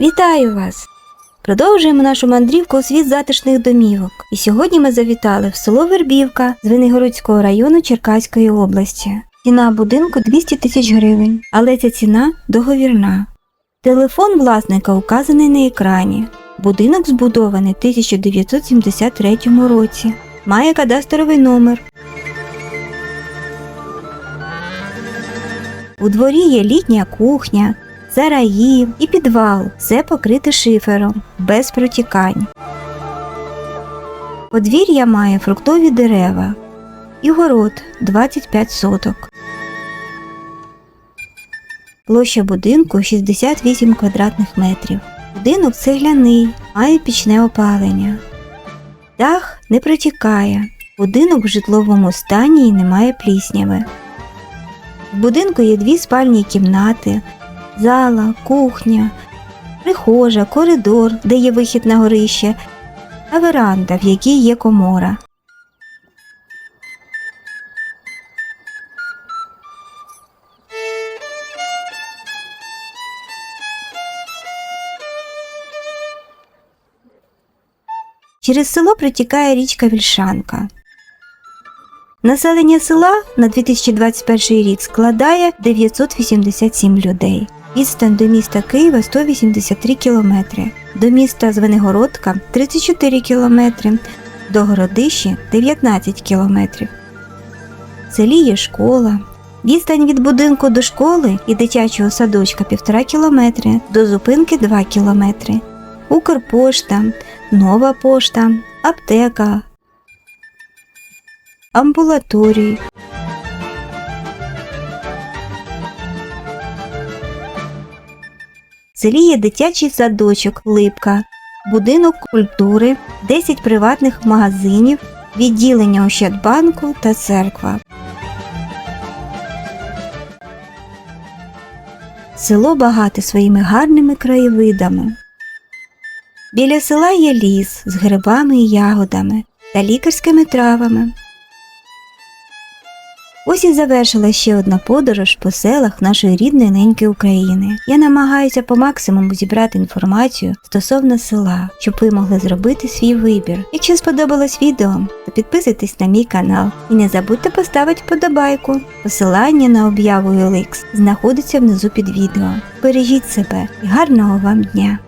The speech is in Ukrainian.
Вітаю вас! Продовжуємо нашу мандрівку у світ затишних домівок. І сьогодні ми завітали в село Вербівка з Винигородського району Черкаської області. Ціна будинку 200 тисяч гривень, але ця ціна договірна. Телефон власника указаний на екрані. Будинок збудований в 1973 році. Має кадастровий номер. У дворі є літня кухня, сараї і підвал, все покрите шифером, без протікань. Подвір'я має фруктові дерева і город 25 соток. Площа будинку 68 квадратних метрів. Будинок цегляний, має пічне опалення. Дах не протікає. Будинок в житловому стані і немає плісняви. В будинку є дві спальні кімнати, зала, кухня, прихожа, коридор, де є вихід на горище, та веранда, в якій є комора. Через село протікає річка Вільшанка. Населення села на 2021 рік складає 987 людей. Відстань до міста Києва 183 кілометри, до міста Звенигородка 34 кілометри, до Городищі 19 кілометрів. В селі є школа. Відстань від будинку до школи і дитячого садочка 1,5 кілометри, до зупинки 2 кілометри. Укрпошта, нова пошта, аптека, амбулаторії. Селі є дитячий садочок Липка, будинок культури, 10 приватних магазинів, відділення Ощадбанку та церква. Село багате своїми гарними краєвидами. Біля села є ліс з грибами і ягодами та лікарськими травами. Ось і завершила ще одна подорож по селах нашої рідної неньки України. Я намагаюся по максимуму зібрати інформацію стосовно села, щоб ви могли зробити свій вибір. Якщо сподобалось відео, то підписуйтесь на мій канал і не забудьте поставити вподобайку. Посилання на об'яву OLX знаходиться внизу під відео. Бережіть себе і гарного вам дня!